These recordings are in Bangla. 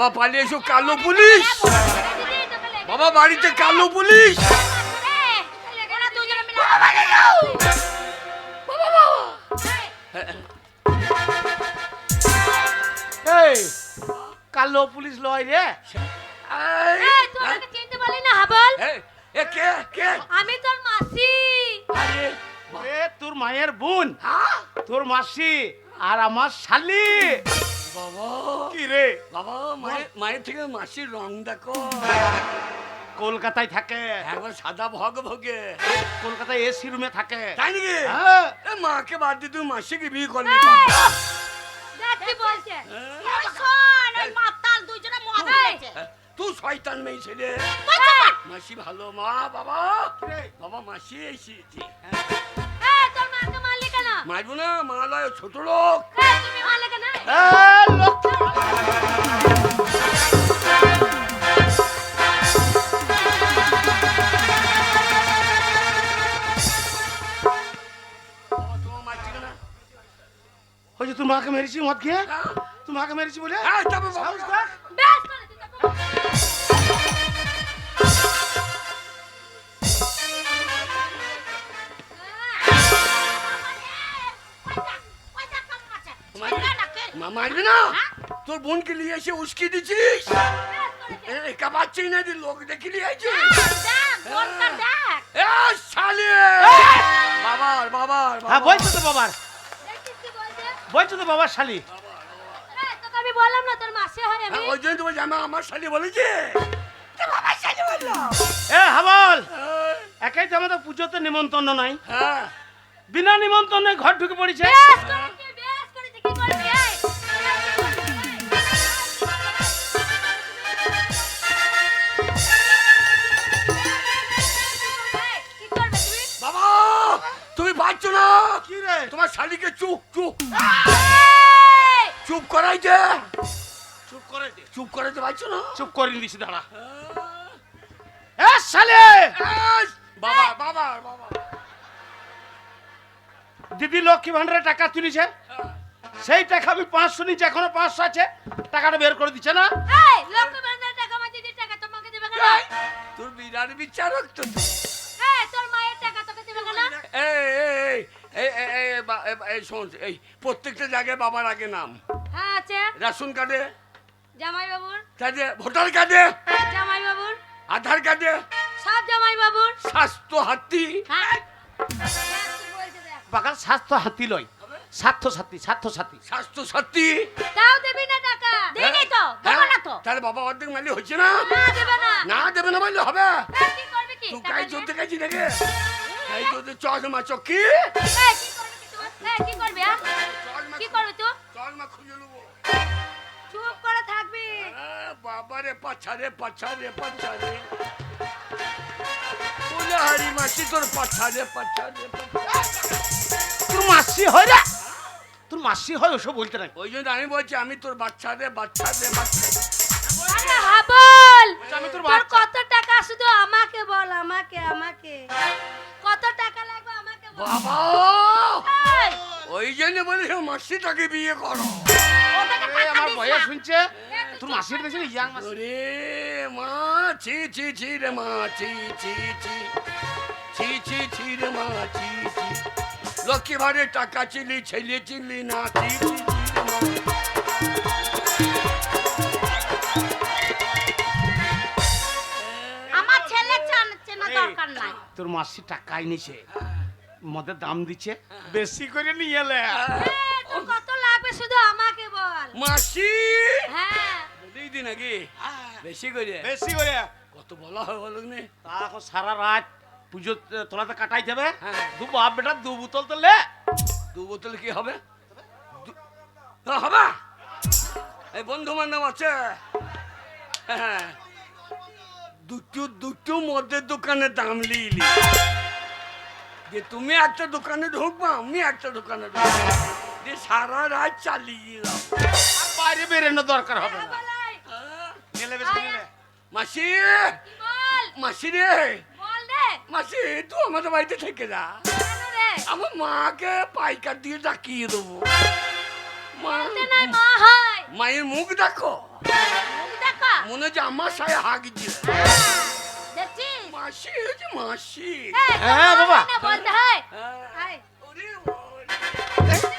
বাবা পালিয়ে এসো কালো পুলিশ। বাবা বাড়িতে কালো পুলিশ। এই কালো পুলিশ লয় রে। এই, এই চিনতে পারলি না হাবল? এ কে কে? আমি তোর মাসি। আরে এ তোর মায়ের বোন। হ্যাঁ? তোর মাসি আর আমার শালি। বাবা। কি রে? বাবা মায়ের মায়ের থেকে মাসির রং দেখো। কলকাতায় থাকে। একবার সাদা ভগ ভগে। কলকাতায় এসি রুমে থাকে। তাই নাকি? হ্যাঁ। এ মাকে বাদ দিয়ে তুমি মাসিকে বিয়ে করলি। দেখ বলছে। হ্যাঁ। ওই শোন ওই মাতাল দুজনে মদ খেয়েছে তুই শয়তান মেয়ে ছেলে। মাসি ভালো। মা বাবা। বাবা মাসি এসেছি। মারবো না মা লয় ছোট লোক। এই তুমি মারলে কেন এ, লক্ষ্মী। বাবা তোমার মারছি না ওই যে তোর মেরেছি মদ খেয়ে? তোর মাকে মেরেছি বলে? মা মারবি না? তোর বোনকে নিয়ে এসে উস্কি দিছিস এ, একা পাচ্ছি না যে লোক দেখে নিয়ে আইছিস? এ, শালি! বাবার বাবার হ্যাঁ বাবার। বলছো তো বাবার। বলছো? তো বাবার শালি। আমি বললাম না তোর মাসে হয় আমি। হ্যাঁ, ওই জন্য তোমার জামা আমার শালি বলেছে। বাবার শালি বলল। এ হাবল! হ্যাঁ, একাই তো আমাদের পুজোতে নিমন্ত্রণ নাই। হ্যাঁ। বিনা নিমন্ত্রণে ঘর ঢুকে পড়েছে। না। কি রে তোমার শালিকে চুপ চুপ! চুপ করাইছে চুপ করে দে। চুপ পারছ না। চুপ করে দিছি দাঁড়া। এ শালে! বাবা বাবা বাবা। দিদি লক্ষ্মী ভান্ডারে টাকা তুলিছে। সেই টাকা আমি পাঁচশো নিচে এখনও পাঁচশো আছে। টাকাটা বের করে দিচ্ছে না। তোর বিরাট বিচারক তো। তোর মায়ের টাকা তোকে দেবে কেন? এই শোন এই প্রত্যেকটা জায়গায় বাবার আগে নাম। হ্যাঁ আছে। রেশন কার্ডে। জামাই বাবুর তাতে ভোটার কার্ডে। জামাই বাবুর আধার কার্ডে। সব জামাই বাবুর স্বাস্থ্য হাতি। হ্যাঁ। স্বাস্থ্য হাতি লয় স্বার্থ সাথী স্বার্থ সাথী। স্বাস্থ্য সাথী। তাও দেবি না টাকা। দিদি তো দেবো না তো। তাহলে বাবা অর্ধেক মাইলে হচ্ছে না? না দেবে না। না দেবে না মাইলে হবে। এই, কি করবি কি? তুই টাকা কাই দিয়ে? চলতে গেছি দেখে এই তোদের চশমা চকি কি? করবি কি তুই? করবি হ্যাঁ? কি করবি তুই? চশমা খুঁজে নেব। চুপ করে থাকবি। আহ, বাবারে পাছারে পাছারে পাছারে। বলে হারি মাসি তোর পাছারে পাছারে। তোর মাসি হয় রে? তোর মাসি হয় ওসব বলতে নাই। ওই জন্য আমি বলছি আমি তোর বাচ্চা রে বাচ্চা রে বাচ্চা হাবল তোর। কত টাকা শুধু আমাকে বল আমাকে আমাকে। কত টাকা লাগবে আমাকে বাবা! ওই জন্য বলি মাসিটাকে বিয়ে করো। আমার বয়স শুনছে তোর মাসির দেখছি ইয়াং মাসি। ওরে মা ছি ছি ছি রে মা ছি ছি ছি। ছি ছি ছি রে মা ছি ছি। লক্ষ্মী ভারে টাকা চিলি ছেলে চিলি না ছি ছি ছি রে মা তোর মাসি টাকাই নিছে মদের দাম দিচ্ছে। বেশি করে নিয়ে এলে। কত লাগবে শুধু আমাকে বল। মাসি? হ্যাঁ। দুই দিন আগে। বেশি করে। বেশি করে। কত বলা হয় বলো নে। তা এখন সারা রাত পুজো তোলাতে কাটাই যাবে। হ্যাঁ। দু বাপ বেটা দু বোতল তো লে। দু বোতল কি হবে? হ্যাঁ, হবে? এই বন্ধু বান্ধব আছে। হ্যাঁ। দুটো দুটো মদের দোকানে দাম লিলি। যে তুমি একটা দোকানে ঢুকবা আমি একটা দোকানে ঢুকবো। যে সারা রাত চালিয়ে দাও আর বাইরে বেরোনোর দরকার হবে না। হ্যাঁ? নিলে বেশি নিলে। মাসি! মাসি রে! মাসি তুই আমাদের বাড়িতে থেকে যা। আমার মাকে পাইকার দিয়ে ডাকিয়ে দেবো। মায়ের মুখ দেখো। মনে হচ্ছে আমার সাথে দিয়ে দেখছিস মাসি হচ্ছে মাসি হ্যাঁ, বাবা। বলতে হয়। আয়। ওরে বাবা।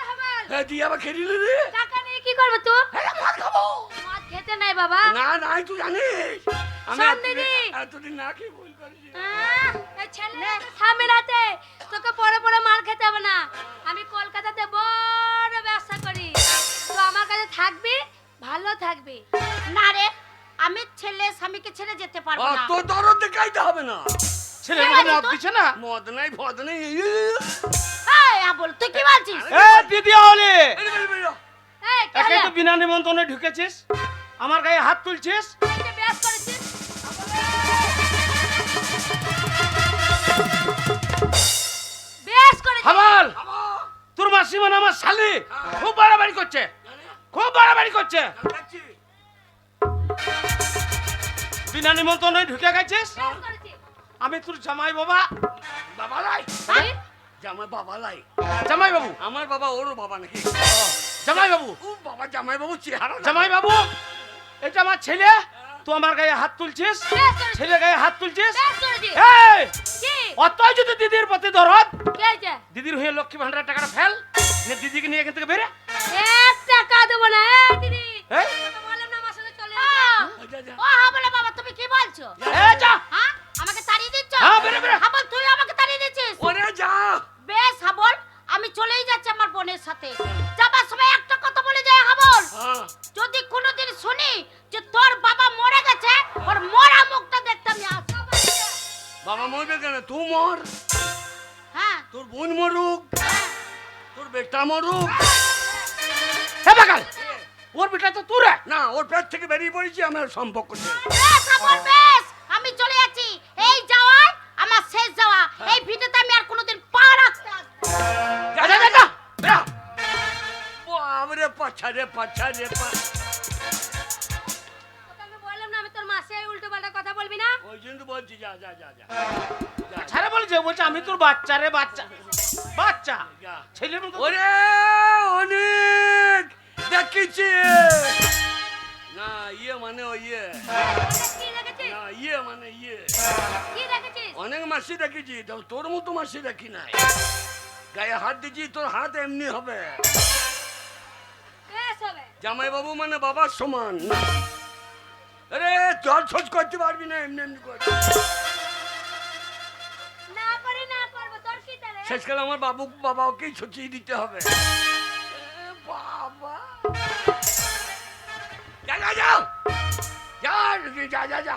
হামাল। তুই আবার খেলি রে টাকা নিয়ে কি করবে তুই হ্যাঁ মদ খাব মদ খেতে নাই বাবা না না তুই জানিস স্বামীর তোকে পরে পরে মার খেতে হবে না। আমি কলকাতাতে বড় ব্যবসা করি। তো আমার কাছে থাকবি ভালো থাকবি। না রে আমি ছেলে স্বামীকে ছেড়ে যেতে পারব না। তোর দরদ দেখাইতে হবে না। ছেলে মদ দিচ্ছে না। মদ নাই ফদ নাই এই, আবল তুই কি বলছিস? এ দিদি হলে। এই, এই, এই, এই, এই একে কেন? তো বিনা নিমন্ত্রণে ঢুকেছিস। আমার গায়ে হাত তুলছিস। মানে আমার শালি খুব বাড়াবাড়ি করছে খুব বাড়াবাড়ি করছে। বিনা নিমন্ত্রণে ঢুকে গেছিস? আমি তোর জামাই বাবা। বাবা লাই? হ্যাঁ? জামাই বাবা লাই। জামাই বাবু। আমার বাবা ওরও বাবা নাকি? জামাই বাবু। বাবা জামাই বাবু চেহারা জামাই বাবু এটা আমার ছেলে। তুই আমার গায়ে হাত তুলছিস? ছেলে? গায়ে হাত তুলছিস? অতই যদি দিদির প্রতি দরদ কি দিদির হয়ে লক্ষ্মী ভান্ডার টাকাটা ফেল। নে দিদিকে নিয়ে এখান থেকে বেরে এক টাকা দেবো না এ দিদি। এই তোকে বললাম না আমার সাথে চলে আসো যা, যা। ও বাবা তুমি কি বলছো? এ যা। হ্যাঁ? আমাকে তাড়িয়ে দিচ্ছ? হ্যাঁ, বেরো, বেরো। হাবল তুই আমাকে তাড়িয়ে দিচ্ছিস? ওরে যা। বেশ হাবল আমি চলেই যাচ্ছি আমার বোনের সাথে। যাবার সময় একটা কথা বলে যায় হাবল হ্যাঁ। যদি কোনোদিন শুনি যে তোর বাবা মরে গেছে ওর মরা মুখটা দেখতে আমি বাবা মরবে কেন? তুই মর। হ্যাঁ। তোর বোন মরুক। তোর বেটা মরুক। হে বাগাল ওর বেটা তো তুই না ওর পেট থেকে বেরিয়ে পড়েছি আমার সম্পর্ক নেই। বেশ আমি চলে যাচ্ছি। এই যাওয়ার আমার শেষ যাওয়া। এই ভিডিওতে আমি আর কোনোদিন পা রাখতে বাবরে পাছা রে পাছা রে আমি বললাম না আমি তোর মাসে উল্টো পাল্টা কথা বলবি না। ওই জন্য বলছি যা যা যা যা। যা, ছাড়া বলছে বলছে আমি তোর বাচ্চা রে বাচ্চা। বাচ্চা। যা। ছেলের মতো ওরে অনেক দেখেছি। না ইয়ে মানে ওই ইয়ে। না ইয়ে মানে ইয়ে। অনেক মাসি দেখেছি তোর মতো মাসি দেখি নাই। গায়ে হাত দিয়েছি তোর হাত এমনি হবে। জামাই বাবু মানে বাবার সমান। আরে জল ছচ করতে পারবি না এমনি এমনি করে শেষকালে আমার বাবু বাবাকেই ছুটিয়ে দিতে হবে। বাবা। যা যা যা। যা যা যা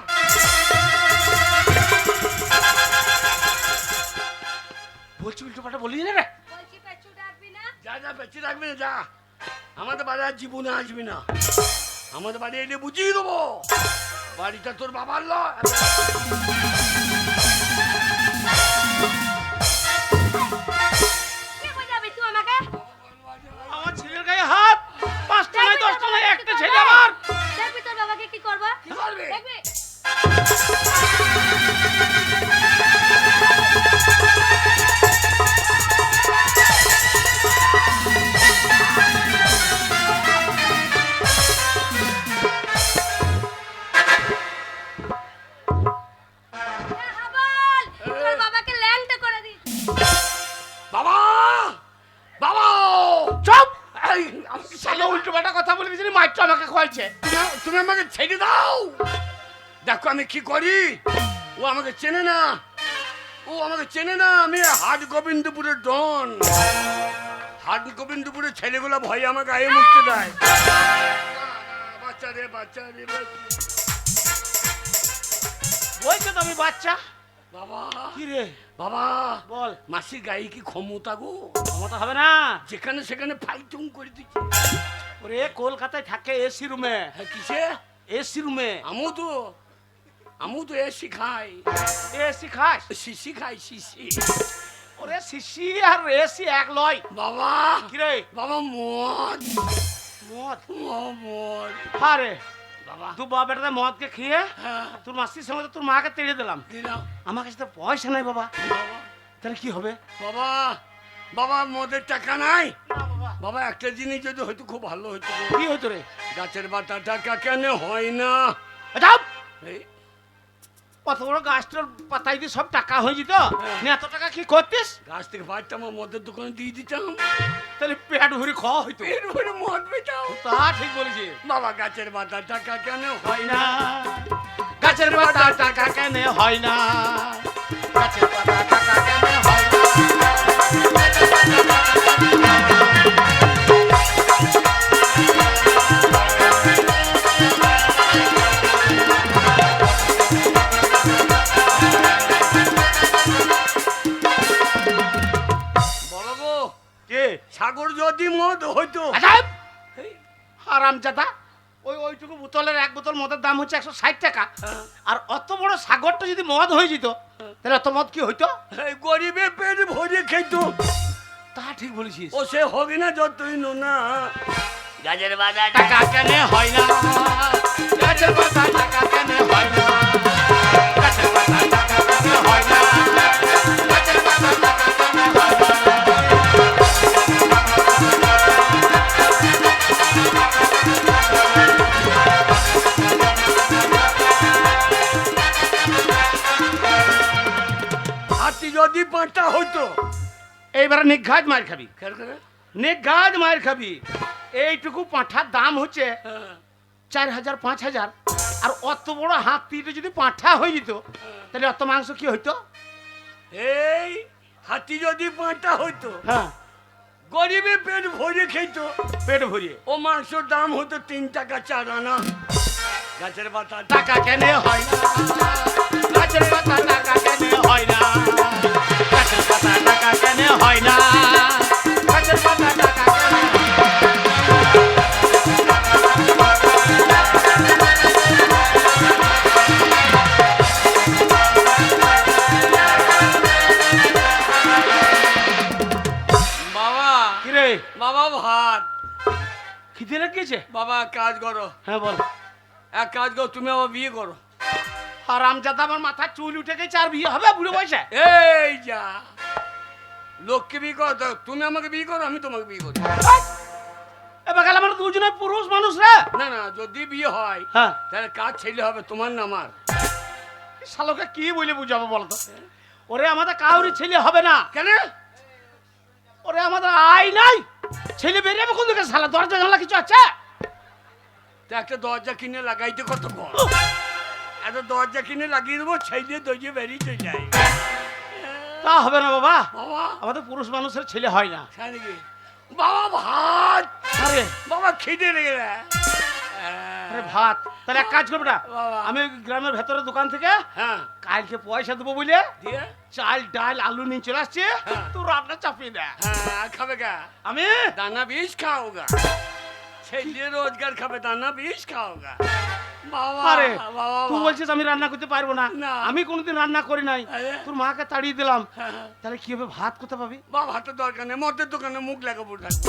বলছি উল্টো পাল্টা বলি না? রে যা যা বেঁচে রাখবি না যা। আমাদের বাড়ি আর জীবনে আসবি না। আমাদের বাড়ি এলে বুঝিয়ে দেবো। বাড়িটা তোর বাবার লয়। দিয়েছিলি মাইকটা আমাকে খোয়াইছে তুমি- আমাকে ছেড়ে দাও। দেখো আমি কি করি। ও আমাকে চেনে না। ও আমাকে চেনে না আমি হাট গোবিন্দপুরের ডন। হাট গোবিন্দপুরের ছেলেগুলো ভয়ে আমার গায়ে মুখতে দেয়। বাচ্চা রে বাচ্চা রে। বলছে তো আমি বাচ্চা? বাবা। কি রে? বাবা। বল। মাসির গায়ে কি ক্ষমতা গো? ক্ষমতা হবে না। যেখানে সেখানে ফাইটুং করে দিচ্ছে। ওরে কলকাতায় থাকে এসি রুমে হ্যাঁ কিসে? এসি রুমে আমিও তো আমিও তো এসি খাই এসি খাস? শিশি খাই শিশি। ওরে শিশি আর এসি এক লয়। বাবা কি রে বাবা মদ। মদ? মদ। আরে বাবা। তুই বাবা বেটাতে মদকে খেয়ে হ্যাঁ। তোর মাসির সঙ্গে তোর মাকে তেড়ে দিলাম। দিলাম। আমার কাছে তো পয়সা নাই বাবা। বাবা। তাহলে কি হবে? বাবা বাবা মদের টাকা নাই? বাবা একটা জিনিস যদি হয়তো খুব ভালো হতো। কি হতো রে? গাছের পাতা টাকা কেন হয় না? এই কত বড় গাছটার দিয়ে সব টাকা হয়ে যেত হ্যাঁ। এত টাকা কি করতিস? গাছ থেকে আমার মদের দোকানে দিয়ে দিতাম। তাহলে পেট ভরে খাওয়া হইতো। মদ পেতাম। তা ঠিক বলেছি বাবা গাছের পাতা টাকা কেন হয় হয় না গাছের পাতা টাকা কেন হয় না? গাছের পাতা টাকা কেন হয় না? হচ্ছে একশো ষাট টাকা। আর অত বড় সাগরটা যদি মদ হয়ে যেত তাহলে অত মদ কি হইতো? এই গরিবে পেট ভরে খেত। তা ঠিক বলেছিস। ও সে হবে না যতই নো না। গাজের বাজার টাকা কেন হয় না। গাজের বাজার টাকা কেন হয় না। এইবার নিঘাত মার খাবি। নিঘাত মার খাবি। এইটুকু পাঁঠার দাম হচ্ছে চার হাজার পাঁচ হাজার আর অত বড় হাতিটা যদি পাঁঠা হয়ে যেত তাহলে অত মাংস কি হইতো? এই হাতি যদি পাঁচটা হইতো হ্যাঁ। গরিবে পেট ভরে খেত পেট ভরিয়ে। ও মাংসর দাম হতো তিন টাকা চার আনা। গাছের পাতা টাকা কেন হয় না। গাছের পাতা টাকা কেন হয় না। কেন হয় না? গাছের পাতা টাকা কেন না? বাবা ভাত। খিদে লেগেছে? বাবা এক কাজ করো। হ্যাঁ বল। এক কাজ করো তুমি আমার বিয়ে করো। আর আমজাদা আমার মাথায় চুল উঠে গেছে আর বিয়ে হবে বুড়ো বয়সে? এই যা। লোককে বিয়ে করো তো তুমি আমাকে বিয়ে করো আমি তোমাকে বিয়ে করি। এবার আমার দুজনে পুরুষ মানুষ রে! না না যদি বিয়ে হয় হ্যাঁ। তাহলে কাজ ছেলে হবে? তোমার না আমার। শালোকে কি বলে বুঝাবো বলতো? ওরে আমাদের কাউরি ছেলে হবে না। কেন? ওরে আমাদের আয় নাই। ছেলে বেরিয়ে কোন দিকে শালা? দরজা জানলা কিছু আছে? তা একটা দরজা কিনে লাগাইতে কত কম এত দরজা কিনে লাগিয়ে দেবো ছেলে দরজা বেরিয়ে চলে যায়। তা হবে না বাবা। আমাদের পুরুষ মানুষের ছেলে হয় না। বাবা ভাত। ভাত। তাহলে এক কাজ আমি গ্রামের ভেতরের দোকান থেকে হ্যাঁ। কালকে পয়সা দেবো বলে চাল ডাল আলু নিয়ে চলে আসছে। হ্যাঁ। দে। হ্যাঁ, খাবে আমি? দানা বীজ খাও গা ছেলে রোজগার খাবে দানা বীজ খাও গা আরে তুই বলছিস আমি রান্না করতে পারব না। আমি কোনোদিন রান্না করি নাই। তোর মাকে তাড়িয়ে দিলাম। হ্যাঁ, হ্যাঁ। তাহলে কি হবে? ভাত কোথায় পাবি? বাবা হাতে দরকার নেই মদের দোকানে মুখ লাগাবো থাকব।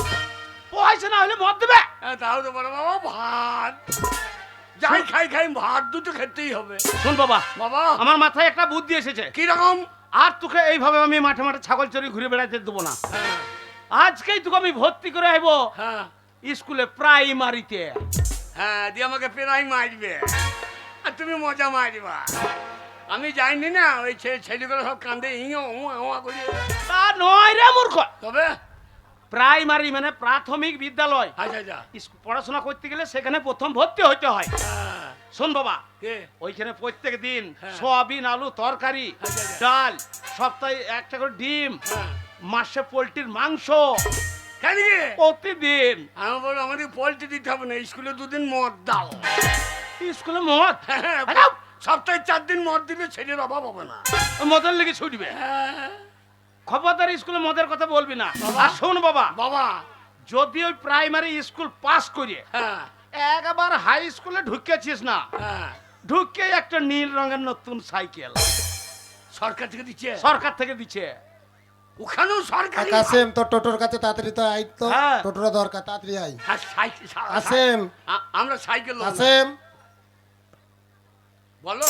পয়সা না হলে মদ দেবে? হ্যাঁ, তাও তো বলো বাবা ভাত। যাই খাই খাই ভাত দুটো খেতেই হবে। শোন বাবা বাবা। আমার মাথায় একটা বুদ্ধি এসেছে। কীরকম? আর তোকে এইভাবে আমি মাঠে মাঠে ছাগল চড়ি ঘুরে বেড়াতে দেবো না। হ্যাঁ, আজকেই তোকে আমি ভর্তি করে আইবো হ্যাঁ। স্কুলে প্রাইমারিতে। হ্যাঁ দিয়ে আমাকে প্রায় মারবে। আর তুমি মজা মারবা। আমি যাইনি না ওই ছেলে ছেলেগুলো সব কান্দে ইঁয়ো উঁ উঁ করে। তা নয় রে মূর্খ। তবে? প্রাইমারি মানে প্রাথমিক বিদ্যালয়। আচ্ছা আচ্ছা। পড়াশোনা করতে গেলে সেখানে প্রথম ভর্তি হইতে হয়। হ্যাঁ, শোন বাবা ওইখানে প্রত্যেক দিন হ্যাঁ। সয়াবিন আলু তরকারি আচ্ছা, আচ্ছা। ডাল সপ্তাহে একটা করে ডিম হ্যাঁ। মাসে পোলট্রির মাংস কেন প্রতিদিন। আমি বলো আমাদের পোল্ট্রি দিতে হবে না স্কুলে দুদিন মদ দাও। স্কুলে মদ? হ্যাঁ, সপ্তাহে চার দিন মদ দিলে ছেলের অভাব হবে না। মদের লেগে ছুটবে? হ্যাঁ, খবরদার স্কুলে মদের কথা বলবি না। আর শোন বাবা বাবা। যদি ওই প্রাইমারি স্কুল পাস করিয়ে হ্যাঁ। একবার হাই স্কুলে ঢুকেছিস না হ্যাঁ। ঢুকে একটা নীল রঙের নতুন সাইকেল। সরকার থেকে দিচ্ছে? সরকার থেকে দিচ্ছে। ওখানেও সরকারি কাসেম তোর টোটোর কাছে তাড়াতাড়ি তো আই তো। হ্যাঁ। টোটোটা দরকার তাড়াতাড়ি আই হ্যাঁ, কাসেম আমরা সাইকেল কাসেম বলো।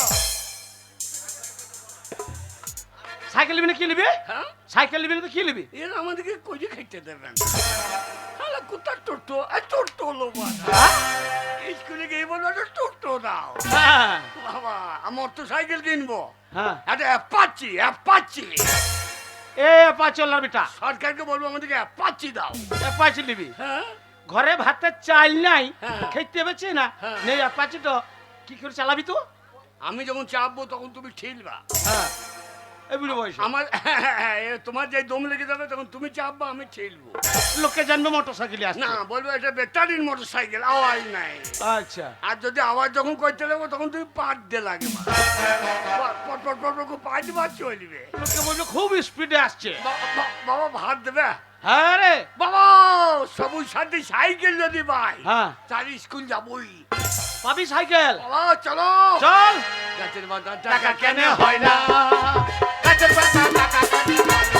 সাইকেল নিবি না কি নিবি? হ্যাঁ? সাইকেল নিবি না তো কি নিবি? এর আমাদেরকে কজি খাইতে দেবেন হ্যালো কোথা টোটো এই টোটো হ্যাঁ? স্কুলে গিয়ে একটা টোটো দাও। বাবা আমার তো সাইকেল কিনবো। হ্যাঁ। একটা অ্যাপাচি অ্যাপাচি। এ বেটা। সরকারকে বলব আমাদেরকে দাও। নিবি। হ্যাঁ। ঘরে ভাতের চাল নাই হ্যাঁ। খেতে পারছি না। হ্যাঁ। নেই তো কি করে চালাবি তো আমি যখন চাপবো তখন তুমি ঠিলবা। হ্যাঁ। এই বুড়ো বয়স? আমার তোমার যে দম লেগে যাবে তখন তুমি চাপবা আমি ঠেলবো লোককে জানবে মোটর সাইকেলে আসছে না বলব এটা ব্যাটারির মোটর সাইকেল আওয়াজ নাই। আচ্ছা। আর যদি আওয়াজ যখন করতে লাগবো তখন তুমি পাট দিয়ে লাগে পট পট পট পট করে পাট দিবা চলবে। লোককে বলবে খুব স্পিডে আসছে। বাবা ভাত দেবে? হ্যাঁ রে। বাবা সবুজ সাথে সাইকেল যদি পাই হ্যাঁ। তাহলে স্কুল যাবই। পাবি সাইকেল? বাবা চলো। চল। গাছের বাগান টাকা কেন হয় না? পাতা পাতা পাতা